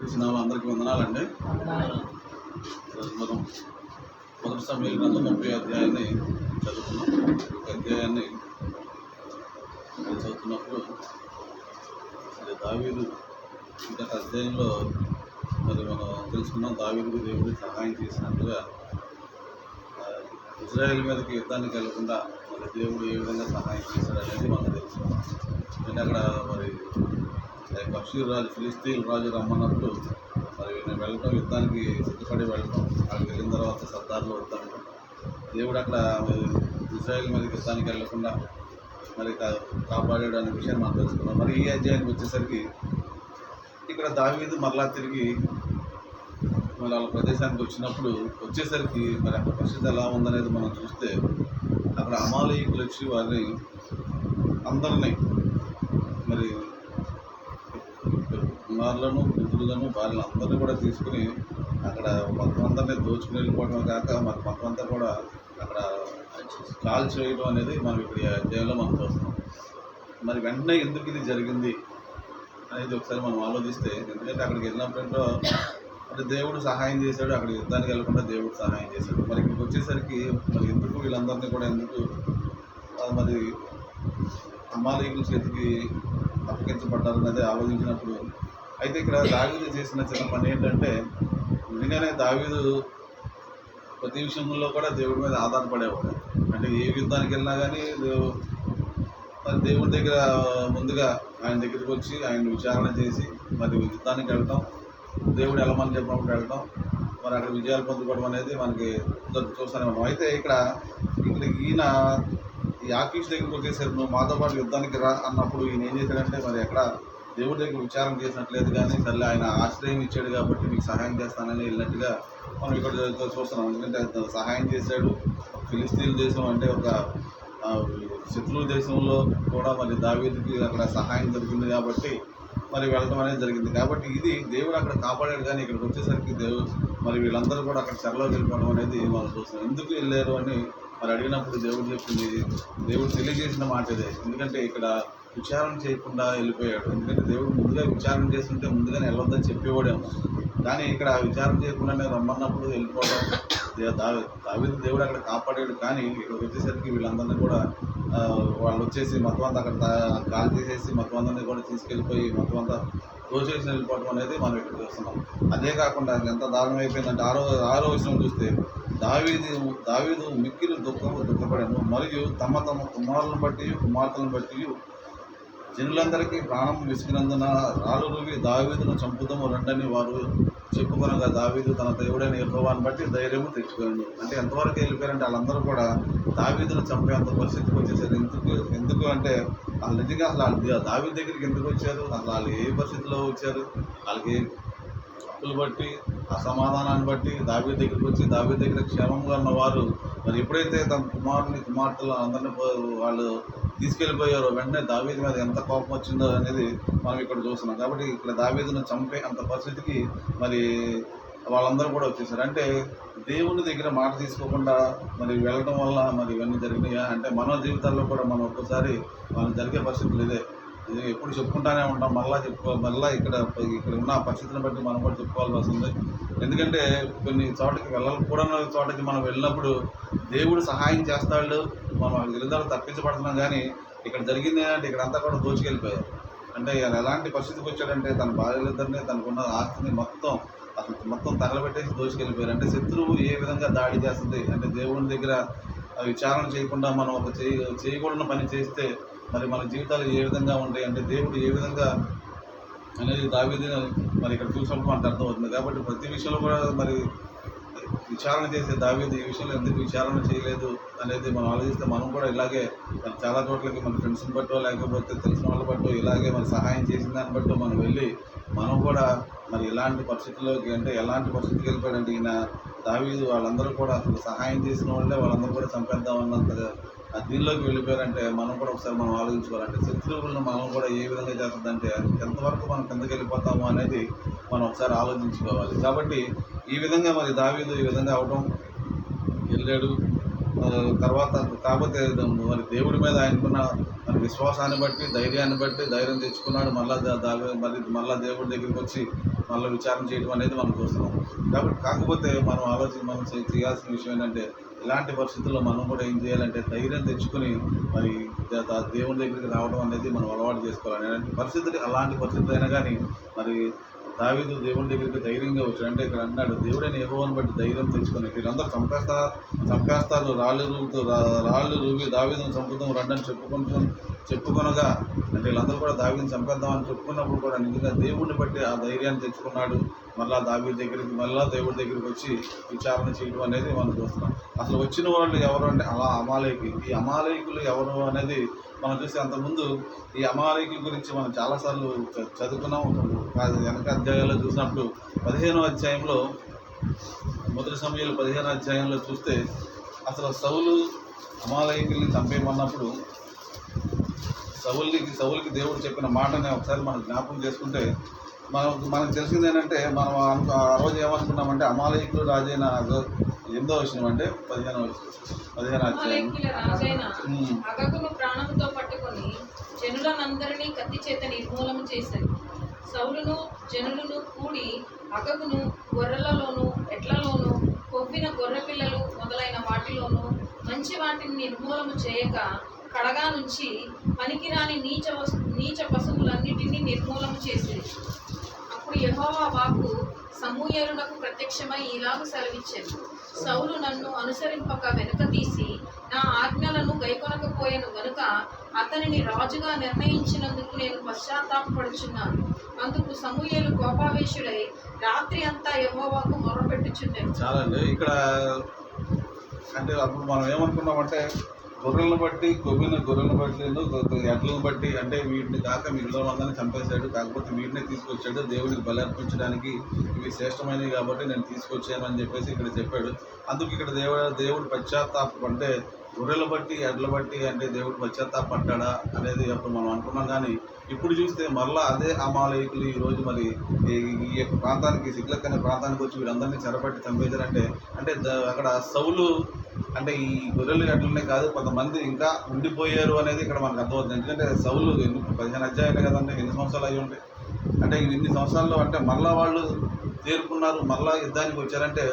కృష్ణ అందరికీ వందనాలండి. మనం మొదటి సమయం గ్రంథం ముప్పై అధ్యాయాన్ని చదువుకున్నాం ఒక అధ్యాయాన్ని చదువుతున్నప్పుడు మరి దావీదు ఇంకొక అధ్యాయంలో మరి మనం తెలుసుకున్నాం దావీదుకు దేవుడు సహాయం చేసినట్టుగా ఆ, ఇజ్రాయెల్ మీదకి యుద్ధాన్ని కలగకుండా మరి దేవుడు ఏ విధంగా సహాయం చేశాడు అనేది మనం తెలుసుకున్నాం అంటే అక్కడ మరి బషీర్ రాజు ఫిలిస్తీన్ రాజు రమ్మన్నప్పుడు మరి నేను వెళ్ళటం యుద్ధానికి సిద్ధపడి వెళ్ళటం అక్కడికి వెళ్ళిన తర్వాత సర్దార్లో వద్దాం దేవుడు అక్కడ మరి ఇజ్రాయెల్ మీదకి యుద్ధానికి వెళ్ళకుండా మరి కాపాడాడు అనే విషయాన్ని మనం తెలుసుకున్నాం. మరి ఈ అధ్యాయానికి వచ్చేసరికి ఇక్కడ దావీదు మరలా తిరిగి మరి వాళ్ళ ప్రదేశానికి వచ్చినప్పుడు వచ్చేసరికి మరి అక్కడ పరిస్థితి ఎలా ఉందనేది మనం చూస్తే అక్కడ అమాలయకులు వచ్చి వారిని అందరినీ మరి కుమారులను కూతురులను వాళ్ళని అందరినీ కూడా తీసుకుని అక్కడ మొత్తం దోచుకుని వెళ్ళిపోవడం కాక మరి మొత్తం అంతా కూడా అక్కడ కాల్ చేయడం అనేది మనం ఇప్పుడు జైల్లో మనం చూస్తున్నాం. మరి వెంటనే ఎందుకు ఇది జరిగింది అనేది ఒకసారి మనం ఆలోచిస్తే ఎందుకంటే అక్కడికి వెళ్ళినప్పుడు అంటే దేవుడు సహాయం చేశాడు అక్కడ యుద్ధానికి వెళ్ళకుండా దేవుడు సహాయం చేశాడు. మరి ఇక్కడికి వచ్చేసరికి మరి ఎందుకు వీళ్ళందరినీ కూడా ఎందుకు మరి అమ్మాలీకుల చేతికి అప్పగించబడ్డారు అనేది ఆలోచించినప్పుడు అయితే ఇక్కడ దావీదు చేసిన చిన్న పని ఏంటంటే నిజంగానే దావీదు ప్రతి విషయంలో కూడా దేవుడి మీద ఆధారపడేవాడు. అంటే ఏ యుద్ధానికి వెళ్ళినా కానీ మరి దేవుడి దగ్గర ముందుగా ఆయన దగ్గరికి వచ్చి ఆయన విచారణ చేసి మరి యుద్ధానికి వెళ్ళటం దేవుడు వెళ్ళమని చెప్పినప్పుడు వెళ్ళటం మరి అక్కడ విజయాలు పొందుకోవడం అనేది మనకి చూస్తూనే ఉన్నాం. అయితే ఇక్కడ ఇక్కడ ఈయన ఈ ఆఫీస్ దగ్గరికి వచ్చేసరికి నువ్వు మాతో పాటు యుద్ధానికి రా అన్నప్పుడు ఈయన ఏం చేశాడంటే మరి ఎక్కడ దేవుడి దగ్గర విచారం చేసినట్లేదు కానీ సర్లే ఆయన ఆశ్రయం ఇచ్చాడు కాబట్టి మీకు సహాయం చేస్తానని వెళ్ళినట్టుగా మనం ఇక్కడ చూస్తున్నాం. ఎందుకంటే అతను సహాయం చేశాడు. ఫిలిస్తీన్ దేశం అంటే ఒక ఆ, శత్రువు దేశంలో కూడా మరి దావీదుకి అక్కడ సహాయం దొరికింది కాబట్టి మరి వెళ్ళడం అనేది జరిగింది. కాబట్టి ఇది దేవుడు అక్కడ కాపాడాడు కానీ ఇక్కడికి వచ్చేసరికి దేవుడు మరి వీళ్ళందరూ కూడా అక్కడ చెరలోకి వెళ్ళిపోవడం అనేది మనం చూస్తున్నాం. ఎందుకు వెళ్ళారు అని మరి అడిగినప్పుడు దేవుడు చెప్పింది దేవుడు తెలియజేసిన మాట ఇదే. ఎందుకంటే ఇక్కడ విచారణ చేయకుండా వెళ్ళిపోయాడు. ఎందుకంటే దేవుడు ముందుగా విచారణ చేస్తుంటే ముందుగానే వెళ్ళొద్దని చెప్పేవాడేమో. కానీ ఇక్కడ విచారణ చేయకుండానే రమ్మన్నప్పుడు వెళ్ళిపోవడం దే- దావి దేవుడు అక్కడ కాపాడాడు. కానీ ఇక్కడ వచ్చేసరికి వీళ్ళందరినీ కూడా వాళ్ళు వచ్చేసి మొత్తం అంతా అక్కడ కాల్ తీసేసి మొత్తం అందరినీ కూడా తీసుకెళ్ళిపోయి మొత్తం అంతా దోచేసి వెళ్ళిపోవడం అనేది మనం ఇక్కడ చూస్తున్నాం. అదే కాకుండా ఎంత దారుణం అయిపోయిందంటే ఆరో ఆరో విషయం చూస్తే దావీది దావీదు మిక్కిలు దుఃఖం దుఃఖపడాను మరియు తమ తమ కుమారులను బట్టి కుమార్తెలను బట్టి జనులందరికీ ప్రాణం విసిగినందున రాళ్ళు రువి దావీదును చంపుదము రండని వారు చెప్పుకొనగా దావీదు తన దేవుడైన యెహోవాను బట్టి ధైర్యము తెచ్చుకోండి అంటే ఎంతవరకు వెళ్ళిపోయారంటే వాళ్ళందరూ కూడా దావీదును చంపేంత పరిస్థితికి వచ్చేసారు. ఎందుకు ఎందుకు అంటే వాళ్ళు నిజంగా అసలు వాళ్ళు దగ్గరికి ఎందుకు వచ్చారు? అసలు వాళ్ళు ఏ పరిస్థితిలో వచ్చారు? వాళ్ళకి అప్పులు బట్టి అసమాధానాన్ని బట్టి దావీ దగ్గరికి వచ్చి దావీ దగ్గర క్షేమంగా ఉన్న వారు మరి ఎప్పుడైతే తమ కుమారుని కుమార్తెలు అందరినీ వాళ్ళు తీసుకెళ్ళిపోయారో వెంటనే దావీది మీద ఎంత కోపం వచ్చిందో అనేది మనం ఇక్కడ చూస్తున్నాం. కాబట్టి ఇక్కడ దావీదును చంపే అంత పరిస్థితికి మరి వాళ్ళందరూ కూడా వచ్చేసారు. అంటే దేవుని దగ్గర మాట తీసుకోకుండా మరి వెళ్ళడం వల్ల మరి ఇవన్నీ జరిగినాయా? అంటే మన జీవితాల్లో కూడా మనం ఒక్కసారి మనం జరిగే పరిస్థితులు ఇదే. ఇది ఎప్పుడు చెప్పుకుంటానే ఉంటాం. మళ్ళీ చెప్పుకో మళ్ళీ ఇక్కడ ఇక్కడ ఉన్న పరిస్థితిని బట్టి మనం కూడా చెప్పుకోవాల్సి వస్తుంది. ఎందుకంటే కొన్ని చోటకి వెళ్ళకూడని చోటకి మనం వెళ్ళినప్పుడు దేవుడు సహాయం చేస్తాడు. మనం అక్కడికి వెళ్ళిన తప్పించబడుతున్నాం కానీ ఇక్కడ జరిగింది ఏంటంటే ఇక్కడ అంతా కూడా దోచుకెళ్ళిపోయారు. అంటే ఆయన ఎలాంటి పరిస్థితికి వచ్చాడంటే తన భార్యలిద్దరిని తనకున్న ఆస్తిని మొత్తం అసలు మొత్తం తగలబెట్టేసి దోచుకెళ్ళిపోయారు. అంటే శత్రువు ఏ విధంగా దాడి చేస్తుంది? అంటే దేవుని దగ్గర విచారణ చేయకుండా మనం ఒక చేయ చేయకూడని పని చేస్తే మరి మన జీవితాలు ఏ విధంగా ఉంటాయి అంటే దేవుడు ఏ విధంగా అనేది దావీది మరి ఇక్కడ చూసినప్పుడు మనకు అర్థమవుతుంది. కాబట్టి ప్రతి విషయంలో కూడా మరి విచారణ చేసే దావీదు ఈ విషయంలో ఎందుకు విచారణ చేయలేదు అనేది మనం ఆలోచిస్తే మనం కూడా ఇలాగే మరి చాలా చోట్లకి మన ఫ్రెండ్స్ని బట్టో లేకపోతే తెలిసిన వాళ్ళ బట్టో ఇలాగే మరి సహాయం చేసిన దాన్ని బట్టో మనం వెళ్ళి మనం కూడా మరి ఎలాంటి పరిస్థితుల్లోకి అంటే ఎలాంటి పరిస్థితికి వెళ్ళిపోయాడంటే ఈయన దావీదు వాళ్ళందరూ కూడా అసలు సహాయం చేసిన వాళ్ళే వాళ్ళందరూ కూడా చంపేద్దామన్నంతగా దీనిలోకి వెళ్ళిపోయారంటే మనం కూడా ఒకసారి మనం ఆలోచించుకోవాలంటే శత్రువులను మనం కూడా ఏ విధంగా చేస్తుందంటే ఎంతవరకు మనం కిందకి వెళ్ళిపోతాము అనేది మనం ఒకసారి ఆలోచించుకోవాలి. కాబట్టి ఈ విధంగా మరి దావీదు ఈ విధంగా అవడం వెళ్ళాడు. తర్వాత కాకపోతే మరి దేవుడి మీద ఆయనకున్న మరి విశ్వాసాన్ని బట్టి ధైర్యాన్ని బట్టి ధైర్యం తెచ్చుకున్నాడు. మళ్ళా దావి మరి మళ్ళా దేవుడి దగ్గరికి వచ్చి మళ్ళీ విచారణ చేయడం అనేది మనం చూస్తున్నాం. కాబట్టి కాకపోతే మనం ఆలోచన మనం చేయాల్సిన విషయం ఏంటంటే ఇలాంటి పరిస్థితుల్లో మనం కూడా ఏం చేయాలంటే ధైర్యం తెచ్చుకొని మరి దేవుని దగ్గరికి రావడం అనేది మనం అలవాటు చేసుకోవాలి. పరిస్థితులు అలాంటి పరిస్థితులు అయినా కానీ మరి దావీదు దేవుడి దగ్గరికి ధైర్యంగా వచ్చాడు. అంటే ఇక్కడ అన్నాడు దేవుడైన యెహోవాను బట్టి ధైర్యం తెచ్చుకొని వీళ్ళందరూ చంపేస్తా చంపేస్తారు. రాళ్ళు రూపుతూ రాళ్ళు రూపి దావీదును చంపుతాం రండని చెప్పుకుంటూ చెప్పుకొనగా అంటే వీళ్ళందరూ కూడా దావీని చంపేద్దామని చెప్పుకున్నప్పుడు కూడా నిజంగా దేవుడిని బట్టి ఆ ధైర్యాన్ని తెచ్చుకున్నాడు. మళ్ళా దావీ దగ్గరికి మళ్ళా దేవుడి దగ్గరికి వచ్చి విచారణ చేయడం అనేది మనం చూస్తున్నాం. అసలు వచ్చిన వాళ్ళు ఎవరు అంటే అలా అమాలయకి ఈ అమాలయకులు ఎవరు అనేది మనం చూస్తే అంతకుముందు ఈ అమాలయకుల గురించి మనం చాలాసార్లు చదువుకున్నాం. కాదు వెనక అధ్యాయాల్లో చూసినప్పుడు పదిహేనో అధ్యాయంలో మొదటి సమయంలో పదిహేనో అధ్యాయంలో చూస్తే అసలు సౌలు అమాలయకుల్ని చంపేయమన్నప్పుడు సౌల్కి సౌల్కి దేవుడు చెప్పిన మాటని ఒకసారి మనం జ్ఞాపకం చేసుకుంటే మనం మనకు తెలిసింది ఏంటంటే మనం అనుకో- ఆ రోజు ఏమనుకున్నామంటే అమాలయకులు రాజైన ఎనిమిదో వచ్చిన అంటే పదిహేనో పదిహేను అధ్యాయం అమాలేకీయుల రాజైన ఉమ్. అగగును ప్రాణంతో పట్టుకొని జనులనందరినీ కత్తి చేత నిర్మూలన చేశారు. సౌలును జనులను కూడి అగగును గొర్రెలలోను ఎట్లలోను కొవ్విన గొర్రె పిల్లలు మొదలైన వాటిలోను మంచి వాటిని నిర్మూలన చేయక కడగా నుంచి పనికిరాని నీచ వస్తు నీచ పశువులన్నిటినీ నిర్మూలన చేసింది. అప్పుడు యహోవా వాకు సమూయేలునకు ప్రత్యక్షమై ఇలాగ సెలవిచ్చాను సౌలు నన్ను అనుసరింపక వెనుక తీసి నా ఆజ్ఞలను గైకొనకపోయాను గనుక అతనిని రాజుగా నిర్ణయించినందుకు నేను పశ్చాత్తాపడుచున్నాను అందుకు సమూహలు కోపావేశుడై రాత్రి అంతా యహోవాకు మొరపెట్టుచుండెను. చాలండి ఇక్కడ అంటే అప్పుడు మనం ఏమనుకున్నామంటే గొర్రెలను బట్టి కొవ్విన గొర్రెలను బట్టి ఎడ్లను బట్టి అంటే వీటిని కాక మిగిలిన వాళ్ళని చంపేశాడు కాకపోతే వీటినే తీసుకొచ్చాడు దేవుడికి బలి అర్పించడానికి ఇవి శ్రేష్టమైనవి కాబట్టి నేను తీసుకొచ్చాను అని చెప్పేసి ఇక్కడ చెప్పాడు. అందుకు ఇక్కడ దేవుడు దేవుడు పశ్చాత్తాపం అంటే గొర్రెల బట్టి ఎడ్ల బట్టి అంటే దేవుడు పశ్చాత్తాపడ్డా అనేది అప్పుడు మనం అనుకున్నాం కానీ ఇప్పుడు చూస్తే మరలా అదే అమాలయకులు ఈ రోజు మరి ఈ- ఈ యొక్క ప్రాంతానికి సిగ్లక్ అనే ప్రాంతానికి వచ్చి వీళ్ళందరినీ చెరపట్టి చంపేశారంటే అంటే అక్కడ సౌలు అంటే ఈ గొర్రెలు ఎడ్లనే కాదు కొంతమంది ఇంకా ఉండిపోయారు అనేది ఇక్కడ మనకు అర్థమవుతుంది. ఎందుకంటే సౌలు ఎన్ని పదిహేను అధ్యాయులు కదండి ఎన్ని సంవత్సరాలు అయి ఉంటాయి అంటే ఇన్ని సంవత్సరాల్లో అంటే మళ్ళా వాళ్ళు తేరుకున్నారు మళ్ళా యుద్ధానికి వచ్చారంటే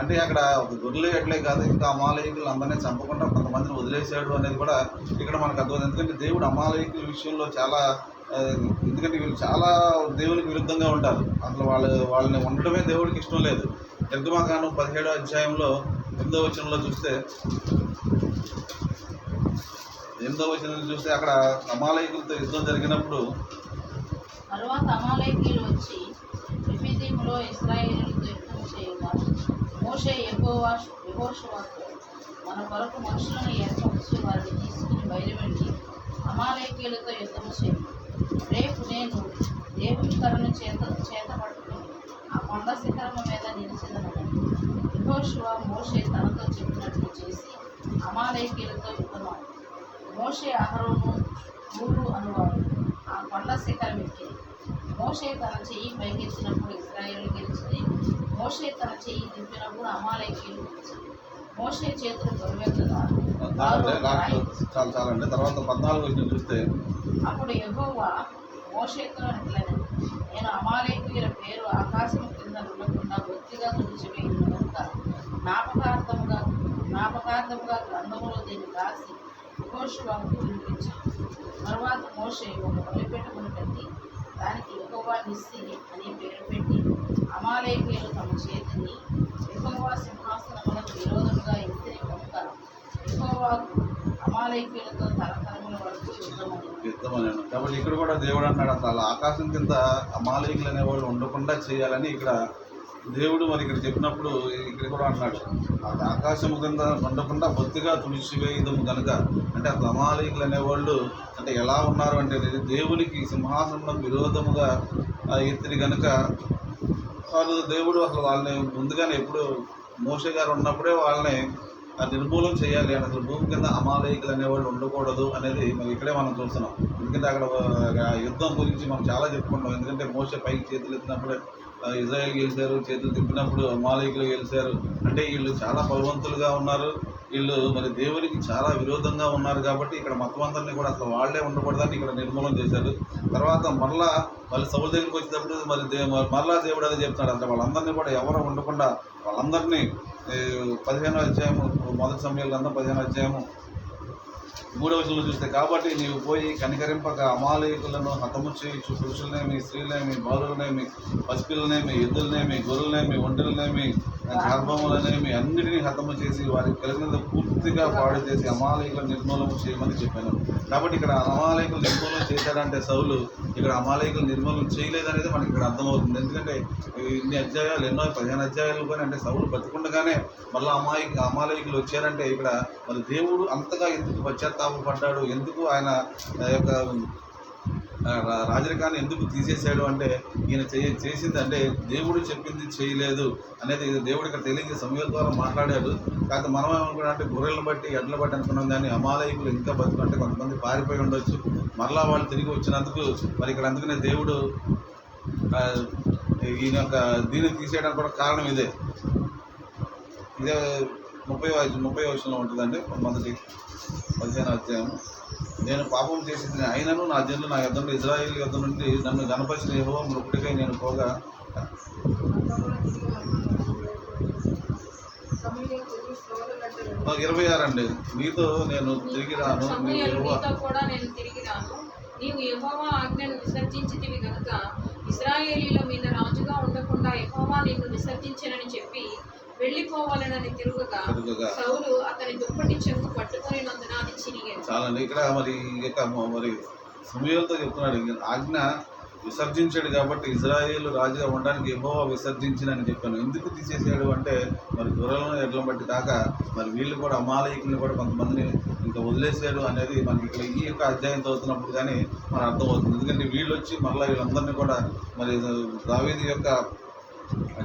అంటే అక్కడ ఒక ఎట్లే కాదు ఇంకా అమాలయకులు అందరినీ చంపకుండా కొంతమందిని వదిలేసాడు అనేది కూడా ఇక్కడ మనకు అర్థమైంది. ఎందుకంటే దేవుడు అమాలయకుల విషయంలో చాలా ఎందుకంటే వీళ్ళు చాలా దేవునికి విరుద్ధంగా ఉంటారు. అసలు వాళ్ళు వాళ్ళని ఉండడమే దేవుడికి ఇష్టం లేదు. నిర్గమాకాండం పదిహేడో అధ్యాయంలో ఎనిమిదో వచనంలో చూస్తే ఎనిమిదో వచనంలో చూస్తే అక్కడ అమాలయకులతో యుద్ధం జరిగినప్పుడు తర్వాత అమాలయకులు వచ్చి ఇస్రాయేలులతో యుద్ధం చేయగా మోషే మన కొరకు మనుషులను ఏర్పరిచి వారిని తీసుకుని బయలువెళ్ళి అమాలేకీయులతో యుద్ధం చేయి. రేపు నేను దేవుని కరుణ చేత చేత పట్టుకుని ఆ కొండ శిఖరము మీద నిలిచిదనని యెహోషువ మోషే తనతో చెప్పినట్లు చేసి అమాలేకీయులతో యుద్ధమాడు. మోషే అహరోను ఊరు అనువాడు. ఆ కొండ శిఖరం ఎక్కింది మోషే తన చెయ్యి పైకెత్తినప్పుడు ఇస్రాయేల్ గెలిచింది మోషే తన చెయ్యి దింపినప్పుడు అమాలేకీయులు గెలిచింది మోషే చేతులు చాలా చాలా అంటే తర్వాత పద్నాలుగు వచ్చిన చూస్తే అప్పుడు యెహోవా మోషేతో ఇట్లనే నేను అమాలేకీయుల పేరు ఆకాశం కింద ఉండకుండా బొత్తిగా తుడిచివేయను కనుక జ్ఞాపకార్థముగా జ్ఞాపకార్థముగా గ్రంథములో దీన్ని రాసి యెహోషువకు వినిపించాను. తరువాత మోషే ఒక బలిపీఠమును కట్టి దానికి యెహోవా నిస్సిని అనే పేరు పెట్టి అమాలేకీయులు తమ చేతిని యెహోవా సింహాసనములకు విరోధముగా ఎత్తిని కనుక యెహోవాకు అమాలేకీయులతో తరతరముల వరకు యుద్ధమని. కాబట్టి ఇక్కడ కూడా దేవుడు అంటాడు అసలు ఆకాశం కింద అమాలయకులు అనేవాళ్ళు ఉండకుండా చేయాలని ఇక్కడ దేవుడు మరి ఇక్కడ చెప్పినప్పుడు ఇక్కడ కూడా అంటున్నాడు. అది ఆకాశము కింద ఉండకుండా బొత్తిగా తుడిచివేయదము కనుక అంటే అసలు అమాలయకులు అనేవాళ్ళు అంటే ఎలా ఉన్నారు అంటే దేవునికి సింహాసనం విరోధముగా ఆ, ఎత్తిరి కనుక వాళ్ళు దేవుడు అసలు వాళ్ళని ముందుగానే ఎప్పుడు మోషే గారు ఉన్నప్పుడే వాళ్ళని నిర్మూలన చేయాలి అని అసలు భూమి కింద అమాలయకులు అనేవాళ్ళు ఉండకూడదు అనేది మరి ఇక్కడే మనం చూస్తున్నాం. ఎందుకంటే అక్కడ యుద్ధం గురించి మనం చాలా చెప్పుకుంటాం ఎందుకంటే మోస పైకి చేతులు ఎత్తినప్పుడే ఇజ్రాయెల్ గెలిచారు చేతులు తిప్పినప్పుడు అమాలయకులు గెలిచారు. అంటే వీళ్ళు చాలా బలవంతులుగా ఉన్నారు. వీళ్ళు మరి దేవునికి చాలా విరోధంగా ఉన్నారు కాబట్టి ఇక్కడ మొత్తం అందరినీ కూడా అసలు వాళ్ళే ఉండకూడదని ఇక్కడ నిర్మూలన చేశారు. తర్వాత మరలా మళ్ళీ సౌల దగ్గరికి వచ్చేటప్పుడు మరి దే మరలా దేవుడు అదే చెప్తున్నాడు. అసలు వాళ్ళందరినీ కూడా ఎవరు ఉండకుండా వాళ్ళందరినీ పదిహేను అధ్యాయము మొదటి సమయంలో అంతా పదిహేను అధ్యాయము మూడవ వచనంలో చూస్తే కాబట్టి నీవు పోయి కనికరింపక అమాలయకులను హతము చేయొచ్చు పురుషులనేమి స్త్రీలనేమి బాలులనేమి పసిపిల్లనేమి ఎద్దులనేమి గొర్రెలనేమి ఒంటెలనేమి గర్భములనేమి అన్నిటినీ హతము చేసి వారికి కలిగిన పూర్తిగా పాడు చేసి అమాలయకులను నిర్మూలన చేయమని చెప్పాను. కాబట్టి ఇక్కడ అమాలయకులు నిర్మూలన చేశారంటే సౌలు ఇక్కడ అమాలయకులు నిర్మూలన చేయలేదనేది మనకి ఇక్కడ అర్థమవుతుంది. ఎందుకంటే ఇన్ని అధ్యాయాలు ఎన్నో పదిహేను అధ్యాయాలు కానీ అంటే సౌలు బతికుండగానే మళ్ళీ అమాయి అమాలయకులు వచ్చారంటే ఇక్కడ మరి దేవుడు అంతగా ఎందుకు పశ్చాత్తాపడ్డాడు ఎందుకు ఆయన యొక్క రా- రాజరికాన్ని ఎందుకు తీసేశాడు అంటే ఈయన చే చేసింది అంటే దేవుడు చెప్పింది చేయలేదు అనేది దేవుడు ఇక్కడ తెలియజే సమయం ద్వారా మాట్లాడాడు. కాకపోతే మనం ఏమనుకున్నాం అంటే గొర్రెలను బట్టి ఎడ్ల బట్టి అనుకున్నాం కానీ అమాలయకులు ఇంకా బతుకుంటే కొంతమంది పారిపోయి ఉండొచ్చు. మరలా వాళ్ళు తిరిగి వచ్చినందుకు మరి ఇక్కడ అందుకనే దేవుడు ఈయన యొక్క దీన్ని తీసేయడానికి కూడా కారణం ఇదే. ఇదే ముప్పై ముప్పై వచనంలో ఉంటుందండి మొదటి పదిహేను అధ్యాయం. నేను పాపం చేసింది అయినను నా జనులు నా యుద్ధం ఇజ్రాయిల్ యుద్ధం నుండి నన్ను గణపరిచిన యెహోవా మృక్కుడికై నేను పోగా. ఇరవై ఆరు అండి. నీతో నేను తిరిగి రాను నీవు యెహోవా నీతో కూడా నేను తిరిగి రాను. నీవు యెహోవా ఆజ్ఞను విసర్జించితివి గనుక ఇస్రాయేలీల మీద రాజుగా ఉండకుండా యెహోవా నిన్ను విసర్జించనని చెప్పి వెళ్ళిపోవాలనని తిరుగుగా తిరుగుగా. సౌలు అతని దుప్పటి చెంగు పట్టుకొని నందున అది చిరిగాను చాలండి. ఇక్కడ మరి ఈ యొక్క మ- మరి సమయంతో చెప్తున్నాడు. ఆజ్ఞ విసర్జించాడు కాబట్టి ఇజ్రాయేల్ రాజుగా ఉండడానికి యెహోవా విసర్జించినని చెప్పాను. ఎందుకు తీసేసాడు అంటే మరి దూరంలో ఎడ్లను బట్టి కాక మరి వీళ్ళు కూడా అమాలయకుల్ని కూడా కొంతమందిని ఇంకా వదిలేసాడు అనేది మనకి ఇక్కడ ఈ యొక్క అధ్యాయం చదువుతున్నప్పుడు కానీ మనకు అర్థమవుతుంది. ఎందుకంటే వీళ్ళు వచ్చి మళ్ళీ వీళ్ళందరినీ కూడా మరి దావీది యొక్క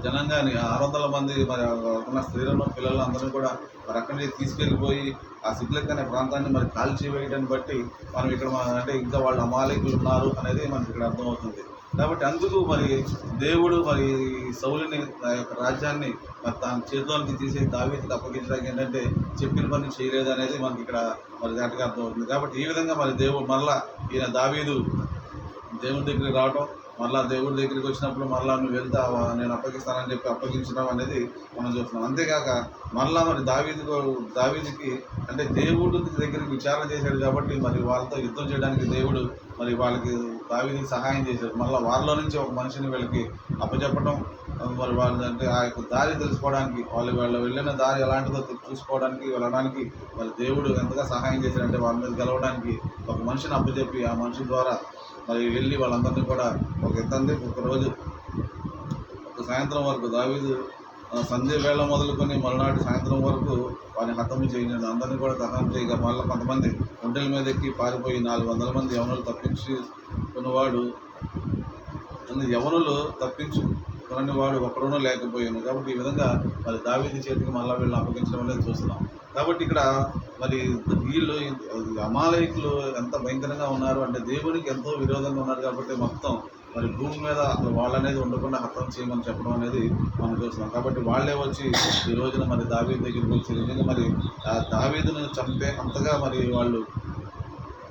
జనాంగాన్ని ఆరు వందల మంది మరి ఉన్న స్త్రీలను పిల్లలను అందరినీ కూడా మరి అక్కడి నుంచి తీసుకెళ్ళిపోయి ఆ సిగ్లెక్ అనే ప్రాంతాన్ని మరి కాల్చి వేయడాన్ని బట్టి మనం ఇక్కడ అంటే ఇంకా వాళ్ళు అమాలకులు ఉన్నారు అనేది మనకి ఇక్కడ అర్థమవుతుంది. కాబట్టి అందుకు మరి దేవుడు మరి సౌలిని యొక్క రాజ్యాన్ని మరి తన చేతిలోనికి తీసే దావేతికి అప్పగించడానికి ఏంటంటే చెప్పిన పని చేయలేదు అనేది మనకి ఇక్కడ మరి దాటిగా అర్థమవుతుంది. కాబట్టి ఈ విధంగా మరి దేవుడు మరలా ఈయన దావీదు దేవుడి దగ్గరికి రావటం మళ్ళా దేవుడి దగ్గరికి వచ్చినప్పుడు మళ్ళా నువ్వు వెళ్తావా? నేను అప్పగిస్తానని చెప్పి అప్పగించడం అనేది మనం చూస్తున్నాం. అంతేకాక మళ్ళా మరి దావీది దావీదికి అంటే దేవుడి దగ్గరికి విచారణ చేశాడు కాబట్టి మరి వాళ్ళతో యుద్ధం చేయడానికి దేవుడు మరి వాళ్ళకి దావీదికి సహాయం చేశాడు. మళ్ళీ వారిలో నుంచి ఒక మనిషిని వీళ్ళకి అప్పచెప్పడం మరి వాళ్ళు అంటే ఆ యొక్క దారి తెలుసుకోవడానికి వాళ్ళు వాళ్ళు వెళ్ళిన దారి ఎలాంటిదో చూసుకోవడానికి వెళ్ళడానికి మరి దేవుడు ఎంతగా సహాయం చేశాడంటే వాళ్ళ మీద గెలవడానికి ఒక మనిషిని అప్పచెప్పి ఆ మనిషి ద్వారా మరి వెళ్ళి వాళ్ళందరినీ కూడా ఒక ఇబ్బంది ఒకరోజు ఒక సాయంత్రం వరకు దావీదు సంధ్య వేళ మొదలుకొని మరునాటి సాయంత్రం వరకు వారిని హతము చేయలేదు అందరినీ కూడా దహనం చేయగా మళ్ళీ కొంతమంది ఒంటెల మీద ఎక్కి పారిపోయి నాలుగు వందల మంది యవనులు తప్పించుకున్నవాడు అన్ని యవనులు తప్పించు కొనని వాడు ఒకడునూ లేకపోయాను. కాబట్టి ఈ విధంగా మరి దావీది చేతికి మళ్ళీ వీళ్ళని అప్పగించడం అనేది చూస్తున్నాం. కాబట్టి ఇక్కడ మరి వీళ్ళు అమాలయకులు ఎంత భయంకరంగా ఉన్నారు అంటే దేవునికి ఎంతో విరోధంగా ఉన్నారు కాబట్టి మొత్తం మరి భూమి మీద అసలు వాళ్ళనేది ఉండకుండా హతం చేయమని చెప్పడం అనేది మనం చూస్తున్నాం. కాబట్టి వాళ్ళే వచ్చి ఈ రోజున మరి దావీదు దగ్గరికి వచ్చి నిజంగా మరి ఆ దావీదును చంపే అంతగా మరి వాళ్ళు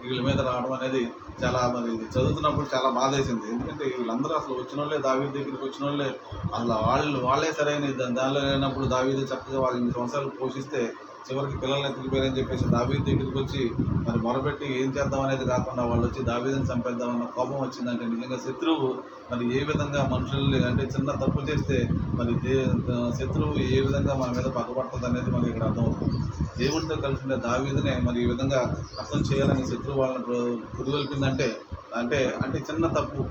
వీళ్ళ మీద రావడం అనేది చాలా మరి ఇది చదువుతున్నప్పుడు చాలా బాధ వేసింది ఎందుకంటే వీళ్ళందరూ అసలు వచ్చిన వాళ్ళే దావీదు దగ్గరికి వచ్చిన వాళ్ళే అసలు వాళ్ళు వాళ్ళే సరైన దానిలో లేనప్పుడు దావీదు చక్కగా వాళ్ళు ఇన్ని సంవత్సరాలు పోషిస్తే చివరికి పిల్లల్ని ఎత్తుకుపోయారని చెప్పేసి దావీ దగ్గరికి వచ్చి మరి మొరబెట్టి ఏం చేద్దాం అనేది కాకుండా వాళ్ళు వచ్చి దావీదని చంపేద్దామన్న కోపం వచ్చిందంటే నిజంగా శత్రువు మరి ఏ విధంగా మనుషుల్ని అంటే చిన్న తప్పు చేస్తే మరి దే శత్రువు ఏ విధంగా మన మీద పగబడుతుంది అనేది మనకి ఇక్కడ అర్థమవుతుంది. దేవుడితో కలిసి ఉండే దావీదనే మరి ఈ విధంగా అర్థం చేయాలని శత్రువు వాళ్ళని ప్ర- పురుగొల్పిందంటే అంటే అంటే చిన్న తప్పు.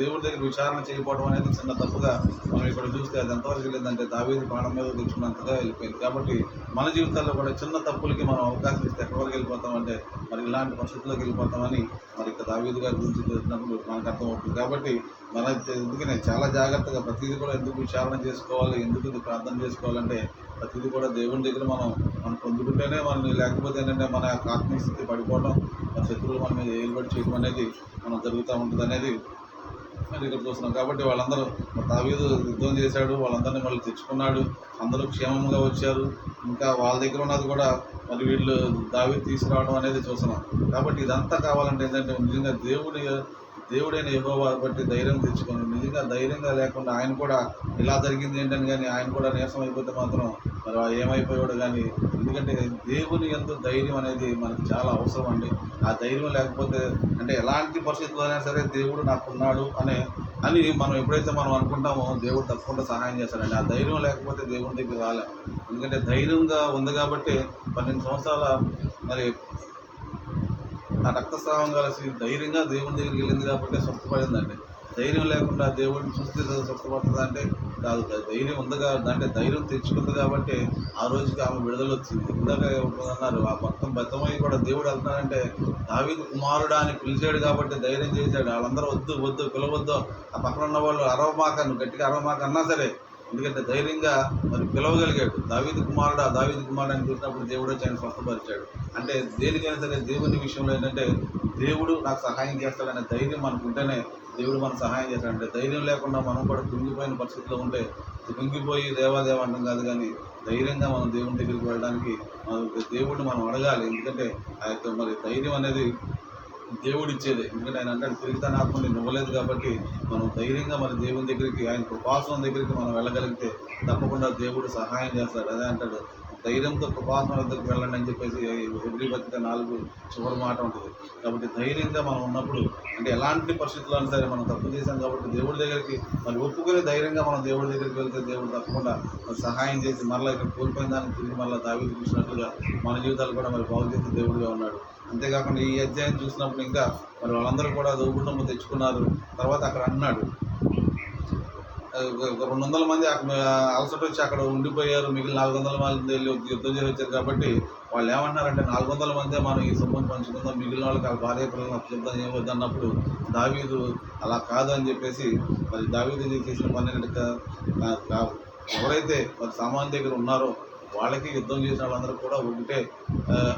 దేవుడి దగ్గర విచారణ చేయకపోవడం అనేది చిన్న తప్పుగా మనం ఇక్కడ చూస్తే అది ఎంతవరకు వెళ్ళిందంటే దావేది ప్రాణం మీద తెచ్చుకున్నంతగా వెళ్ళిపోయింది. కాబట్టి మన జీవితాల్లో కూడా చిన్న తప్పులకి మనం అవకాశం ఇస్తే ఎక్కడికి వెళ్ళిపోతామంటే మరి ఇలాంటి పరిస్థితుల్లోకి వెళ్ళిపోతామని మరి ఇక్కడ దావేది గారి గురించి తెలిసినప్పుడు మనకు అర్థమవుతుంది. కాబట్టి మన ఎందుకనే చాలా జాగ్రత్తగా ప్రతిదీ కూడా ఎందుకు విచారణ చేసుకోవాలి ఎందుకు ఇది ప్రార్థన చేసుకోవాలంటే ప్రతిదీ కూడా దేవుని దగ్గర మనం మనం పొందుకుంటేనే మనం లేకపోతే ఏంటంటే మన యొక్క ఆత్మీయ స్థితి పడిపోవడం మన శత్రువులు మన మీద ఏలుబడి చేయడం అనేది మనం జరుగుతూ ఉంటుంది అనేది అని ఇక్కడ చూస్తున్నాం. కాబట్టి వాళ్ళందరూ దావీదు యుద్ధం చేశాడు వాళ్ళందరినీ మళ్ళీ తెచ్చుకున్నాడు అందరూ క్షేమంగా వచ్చారు. ఇంకా వాళ్ళ దగ్గర ఉన్నది కూడా మరి వీళ్ళు దావీదు తీసుకురావడం అనేది చూస్తున్నాం. కాబట్టి ఇదంతా కావాలంటే ఏంటంటే నిజంగా దేవుడి దేవుడైన యహోవా బట్టి ధైర్యం తెచ్చుకొని నిజంగా ధైర్యంగా లేకుండా ఆయన కూడా ఇలా జరిగింది ఏంటని కానీ ఆయన కూడా నీరసం అయిపోతే మాత్రం తర్వాత ఏమైపోయాడు కానీ ఎందుకంటే దేవుని ఎందు ధైర్యం అనేది మనకు చాలా అవసరం అండి. ఆ ధైర్యం లేకపోతే అంటే ఎలాంటి పరిస్థితుల్లో అయినా సరే దేవుడు నాకున్నాడు అనే అని మనం ఎప్పుడైతే మనం అనుకుంటామో దేవుడు తప్పకుండా సహాయం చేస్తాడండి. ఆ ధైర్యం లేకపోతే దేవుని దగ్గర రాలేం. ఎందుకంటే ధైర్యంగా ఉంది కాబట్టి పన్నెండు సంవత్సరాల మరి ఆ రక్తస్రావం కలిసి ధైర్యంగా దేవుని దగ్గరికి వెళ్ళింది కాబట్టి స్వస్థపడిందండి. ధైర్యం లేకుండా దేవుడిని చూస్తే సుఖపడుతుంది అంటే కాదు ధైర్యం ఉంది కాబట్టి అంటే ధైర్యం తెచ్చుకుంది కాబట్టి ఆ రోజుకి ఆమె విడుదల వచ్చింది. ఇందాక అన్నారు ఆ మొత్తం బతమై కూడా దేవుడు వెళ్తానంటే దావీదు కుమారుడా అని పిలిచాడు కాబట్టి ధైర్యం చేశాడు. వాళ్ళందరూ వద్దు వద్దు పిలవద్దు. ఆ పక్కన ఉన్న వాళ్ళు అరవమాక గట్టిగా అరవమాక అన్నా సరే ఎందుకంటే ధైర్యంగా మరి పిలవగలిగాడు. దావీదు కుమారుడు ఆ దావీదు కుమారుడు అని చూసినప్పుడు దేవుడు వచ్చి ఆయన స్వస్థపరిచాడు. అంటే దేనికైనా సరే దేవుని విషయంలో ఏంటంటే దేవుడు నాకు సహాయం చేస్తాడనే ధైర్యం మనకు ఉంటేనే దేవుడు మనకు సహాయం చేస్తాడంటే ధైర్యం లేకుండా మనం కూడా కుంగిపోయిన పరిస్థితిలో ఉంటే కుంగిపోయి దేవాదేవ అంటాం కాదు కానీ ధైర్యంగా మనం దేవుని దగ్గరికి వెళ్ళడానికి మనం దేవుడిని మనం అడగాలి. ఎందుకంటే ఆ యొక్క మరి ధైర్యం అనేది దేవుడు ఇచ్చేది ఎందుకంటే ఆయన అంటే తిరుగుతాను తన ఆత్మ నేను ఇవ్వలేదు కాబట్టి మనం ధైర్యంగా మన దేవుని దగ్గరికి ఆయన కృపాసనం దగ్గరికి మనం వెళ్ళగలిగితే తప్పకుండా దేవుడు సహాయం చేస్తాడు. అదే అంటాడు ధైర్యంతో కృపాసనం దగ్గరికి వెళ్ళండి అని చెప్పేసి ఎవ్రీ పత్రిక నాలుగు చివరి మాట ఉంటుంది. కాబట్టి ధైర్యంగా మనం ఉన్నప్పుడు అంటే ఎలాంటి పరిస్థితుల్లో సరే మనం తప్పు చేశాం కాబట్టి దేవుడి దగ్గరికి మరి ఒప్పుకొని ధైర్యంగా మనం దేవుడి దగ్గరికి వెళ్తే దేవుడు తప్పకుండా సహాయం చేసి మరలా ఇక్కడ కోల్పోయిన దాన్ని తిరిగి మరలా దావి చూసినట్లుగా మన జీవితాలు కూడా మరి బాగు చేసే దేవుడిగా ఉన్నాడు. అంతేకాకుండా ఈ అధ్యాయం చూసినప్పుడు ఇంకా మరి వాళ్ళందరూ కూడా దోగుండము తెచ్చుకున్నారు. తర్వాత అక్కడ అన్నాడు రెండు వందల మంది అక్కడ అలసట వచ్చి అక్కడ ఉండిపోయారు. మిగిలిన నాలుగు వందల మంది వెళ్ళి యుద్ధం చేసి వచ్చారు కాబట్టి వాళ్ళు ఏమంటున్నారంటే నాలుగు వందల మందే మనం ఈ సొమ్మును పంచుకుందాం. మిగిలిన వాళ్ళకి ఆ భార్య పిల్లలను అప్పచెప్దాం ఏమొద్దు అన్నప్పుడు దావీదు అలా కాదు అని చెప్పేసి మరి దావీదు చేసిన పని కా- ఎవరైతే మరి సామాన్ దగ్గర ఉన్నారో వాళ్ళకి యుద్ధం చేసిన వాళ్ళందరూ కూడా ఒకటే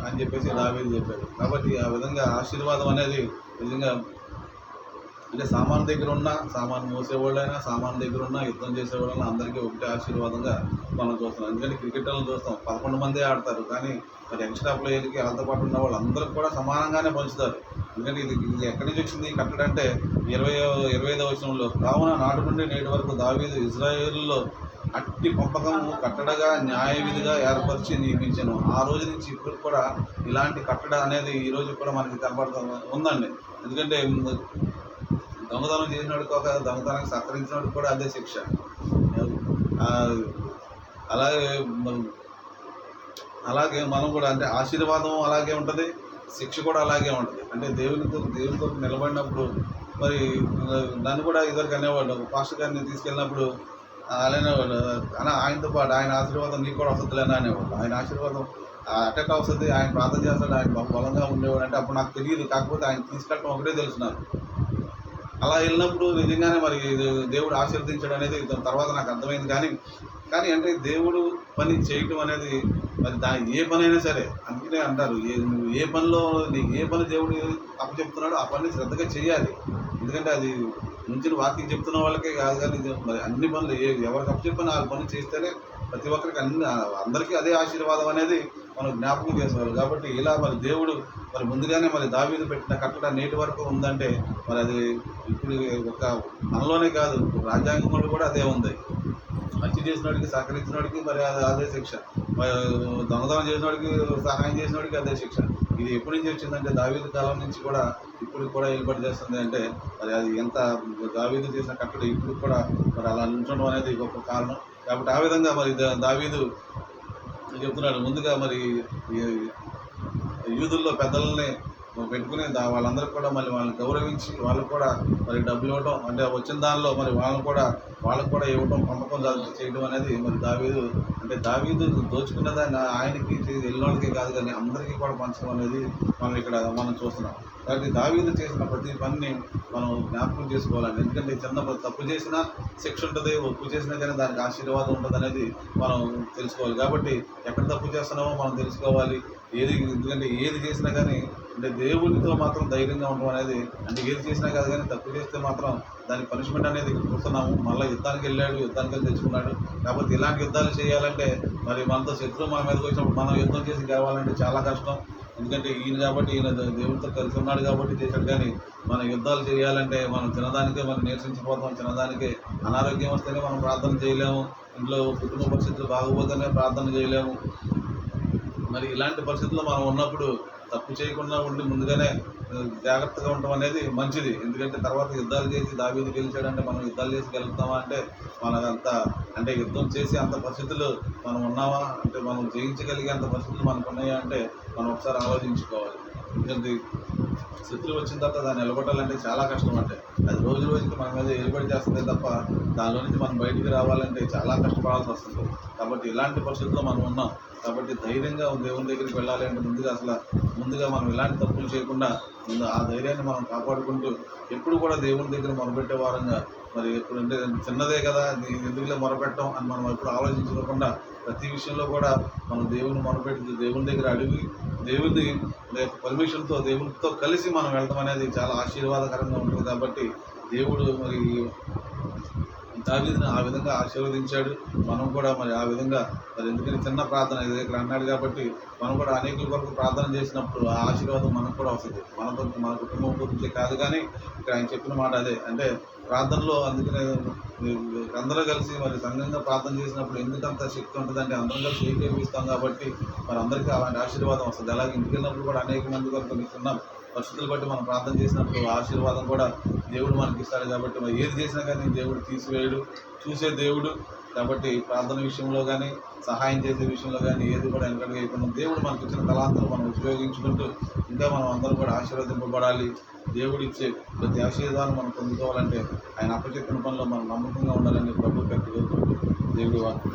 అని చెప్పేసి దావీదు చెప్పారు కాబట్టి ఆ విధంగా ఆశీర్వాదం అనేది నిజంగా అంటే సామాన్ దగ్గర ఉన్న సామాన్ మోసేవాళ్ళైనా సామాన్ దగ్గర ఉన్న యుద్ధం చేసేవాళ్ళైనా అందరికీ ఒకటే ఆశీర్వాదంగా మనం చూస్తున్నాం. ఎందుకంటే క్రికెటర్లు చూస్తాం పదకొండు మందే ఆడతారు. కానీ మరి ఎక్స్ట్రా ప్లేయర్కి వాళ్ళతో పాటు ఉన్న వాళ్ళందరికీ కూడా సమానంగానే పంచుతారు. ఎందుకంటే ఇది ఇది ఎక్కడి నుంచి వచ్చింది ఈ అంటే ఇరవై ఇరవై ఐదవ వచనంలో కావున నాటి నుండి నేటి వరకు దావీదు ఇజ్రాయేల్లో అట్టి పంపకము కట్టడగా న్యాయ విధిగా ఏర్పరిచి నియమించాను. ఆ రోజు నుంచి ఇప్పుడు కూడా ఇలాంటి కట్టడ అనేది ఈ రోజు కూడా మనకి కనబడుతుంది ఉందండి. ఎందుకంటే దొంగతనం చేసినాడు ఒక దొంగతనానికి సహకరించినాడు కూడా అదే శిక్ష. అలాగే అలాగే మనం కూడా అంటే ఆశీర్వాదం అలాగే ఉంటుంది శిక్ష కూడా అలాగే ఉంటుంది. అంటే దేవునితో దేవునితో నిలబడినప్పుడు మరి నన్ను కూడా ఇద్దరికి అనేవాళ్ళు పాస్టర్ గారిని తీసుకెళ్ళినప్పుడు అనేవాళ్ళు అలా ఆయనతో పాటు ఆయన ఆశీర్వాదం నీకు కూడా వస్తుందిలేనా అనేవాళ్ళు. ఆయన ఆశీర్వాదం అటాక్ వస్తుంది ఆయన ప్రార్థన చేస్తాడు ఆయన బలంగా ఉండేవాడు. అంటే అప్పుడు నాకు తెలియదు కాకపోతే ఆయన తీసుకెళ్ళడం ఒకటే తెలుసు నాకు. అలా వెళ్ళినప్పుడు నిజంగానే మరి దేవుడు ఆశీర్వదించడం అనేది తర్వాత నాకు అర్థమైంది కానీ కానీ అంటే దేవుడు పని చేయటం అనేది మరి దాని ఏ పని అయినా సరే అందుకనే అంటారు ఏ నువ్వు ఏ పనిలో నీకు ఏ పని దేవుడు అప్పు చెప్తున్నాడో ఆ పని శ్రద్ధగా చేయాలి. ఎందుకంటే అది ముంచిన వాక్యం చెప్తున్న వాళ్ళకే కాదు కానీ మరి అన్ని పనులు ఏ ఎవరికి అప్పచెప్పిన ఆ పని చేస్తేనే ప్రతి ఒక్కరికి అన్ని అందరికీ అదే ఆశీర్వాదం అనేది మనం జ్ఞాపకం చేసుకోవాలి. కాబట్టి ఇలా మరి దేవుడు మరి ముందుగానే మరి దావీదు పెట్టిన కట్టడ నేటి వరకు ఉందంటే మరి అది ఇప్పుడు ఒక మనలోనే కాదు రాజ్యాంగంలో కూడా అదే ఉంది. మంచి చేసినోడికి సహకరించినోడికి మరి అది అదే శిక్ష. మరి దొంగతనం చేసినోడికి సహాయం చేసినోడికి అదే శిక్ష. ఇది ఎప్పటి నుంచి వచ్చిందంటే దావీదు కాలం నుంచి కూడా ఇప్పుడు కూడా ఏర్పాటు చేస్తుంది అంటే మరి అది ఎంత దావీదు చేసిన కట్టడ ఇప్పుడు కూడా మరి అలా నుంచడం అనేది గొప్ప కారణం. కాబట్టి ఆ విధంగా మరి దావీదు చెప్తున్నాడు? ముందుగా మరి ఈ- యూదుల్లో పెద్దలనే పెట్టుకుని దా వాళ్ళందరూ కూడా మళ్ళీ వాళ్ళని గౌరవించి వాళ్ళు కూడా మరి డబ్బులు ఇవ్వటం అంటే వచ్చిన దానిలో మరి వాళ్ళని కూడా వాళ్ళకు కూడా ఇవ్వటం పంపకం చేయడం అనేది మరి దావీదు అంటే దావీదు దోచుకున్న దాన్ని ఆయనకి ఎల్లోడికి కాదు కానీ అందరికీ కూడా పంచడం అనేది మనం ఇక్కడ మనం చూస్తున్నాం. కాబట్టి దావీదు చేసిన ప్రతి పనిని మనం జ్ఞాపకం చేసుకోవాలండి. ఎందుకంటే చిన్న తప్పు చేసినా శిక్ష ఉంటుంది ఒప్పు చేసినా కానీ దానికి ఆశీర్వాదం ఉంటుంది అనేది మనం తెలుసుకోవాలి. కాబట్టి ఎక్కడ తప్పు చేస్తున్నామో మనం తెలుసుకోవాలి. ఏది ఎందుకంటే ఏది చేసినా కానీ అంటే దేవునితో మాత్రం ధైర్యంగా ఉండడం అనేది అంటే ఏది చేసినా కాదు కానీ తప్పు చేస్తే మాత్రం దాని పనిష్మెంట్ అనేది చూస్తున్నాము మళ్ళీ యుద్ధానికి వెళ్ళాడు యుద్ధానికి వెళ్ళి తెచ్చుకున్నాడు. కాబట్టి ఇలాంటి యుద్ధాలు చేయాలంటే మరి మనతో శత్రువు మన మీదకి వచ్చినప్పుడు మనం యుద్ధం చేసి గెలవాలంటే చాలా కష్టం. ఎందుకంటే ఈయన కాబట్టి ఈయన దేవుడితో కలిసి ఉన్నాడు కాబట్టి చేశాడు కానీ మన యుద్ధాలు చేయాలంటే మనం తినడానికే మనం నిరసించిపోతాం. తినడానికే అనారోగ్యం వస్తేనే మనం ప్రార్థన చేయలేము. ఇంట్లో కుటుంబ పరిస్థితులు బాగోపోతేనే ప్రార్థన చేయలేము. మరి ఇలాంటి పరిస్థితుల్లో మనం ఉన్నప్పుడు తప్పు చేయకుండా ఉండి ముందుగానే జాగ్రత్తగా ఉండటం అనేది మంచిది. ఎందుకంటే తర్వాత యుద్ధాలు చేసి దావీది గెలిచాడంటే మనం యుద్ధాలు చేసి గెలుపుతామా అంటే మనకంత అంటే యుద్ధం చేసి అంత పరిస్థితులు మనం ఉన్నామా? అంటే మనం జయించగలిగే అంత పరిస్థితులు మనకు ఉన్నాయా అంటే మనం ఒకసారి ఆలోచించుకోవాలి. ఉంటుంది శత్రువు వచ్చిన తర్వాత దాన్ని నిలబడాలంటే చాలా కష్టం అంటే. అది రోజు రోజుకి మన మీద ఎలుబడి చేస్తుంది తప్ప దానిలో నుంచి మనం బయటికి రావాలంటే చాలా కష్టపడాల్సి వస్తుంది. కాబట్టి ఇలాంటి పరిస్థితుల్లో మనం ఉన్నాం. కాబట్టి ధైర్యంగా దేవుని దగ్గరికి వెళ్ళాలి అంటే ముందుగా అసలు ముందుగా మనం ఇలాంటి తప్పులు చేయకుండా ముందు ఆ ధైర్యాన్ని మనం కాపాడుకుంటూ ఎప్పుడు కూడా దేవుని దగ్గర మొదలుపెట్టే వారంగా మరి ఎప్పుడంటే చిన్నదే కదా ఎందుకులే మొరపెట్టడం అని మనం ఎప్పుడు ఆలోచించుకోకుండా ప్రతి విషయంలో కూడా మనం దేవుని మొరపెట్టి దేవుని దగ్గర అడిగి దేవుని పర్మిషన్తో దేవునితో కలిసి మనం వెళ్ళడం అనేది చాలా ఆశీర్వాదకరంగా ఉంటుంది కాబట్టి దేవుడు మరి దావీదుని ఆ విధంగా ఆశీర్వదించాడు. మనం కూడా మరి ఆ విధంగా మరి ఎందుకని చిన్న ప్రార్థన ఇక్కడ అన్నాడు కాబట్టి మనం కూడా అనేకుల కొరకు ప్రార్థన చేసినప్పుడు ఆ ఆశీర్వాదం మనకు కూడా వస్తుంది. మన కొరకు మన కుటుంబం గురించి కాదు కానీ ఇక్కడ ఆయన చెప్పిన మాట అదే. అంటే ప్రార్థనలో అందుకనే అందరూ కలిసి మరి సంఘంగా ప్రార్థన చేసినప్పుడు ఎందుకంత శక్తి ఉంటుంది అంటే అందరం కలిసి ఏకీపిస్తాం కాబట్టి మరి అందరికీ అలాంటి ఆశీర్వాదం వస్తుంది. అలాగే ఇంటికి వెళ్ళినప్పుడు కూడా అనేక మంది కొరకు మీకు పరిస్థితులు బట్టి మనం ప్రార్థన చేసినప్పుడు ఆశీర్వాదం కూడా దేవుడు మనకి ఇస్తాడు కాబట్టి మరి ఏది చేసినా కానీ దేవుడు తీసివేయడు. చూసే దేవుడు కాబట్టి ప్రార్థన విషయంలో కానీ సహాయం చేసే విషయంలో కానీ ఏది కూడా వెనకడుగు వేయకుండా దేవుడు మనకి ఇచ్చిన కళాంతరం మనం ఉపయోగించుకుంటూ ఇంకా మనం అందరం కూడా ఆశీర్వదింపబడాలి. దేవుడు ఇచ్చే ప్రతి ఆశీర్వాదాన్ని మనం పొందుకోవాలంటే ఆయన అప్పచెప్పిన పనిలో మనం నమ్మకంగా ఉండాలని ప్రభు పెట్టి దేవుడి వాక్యం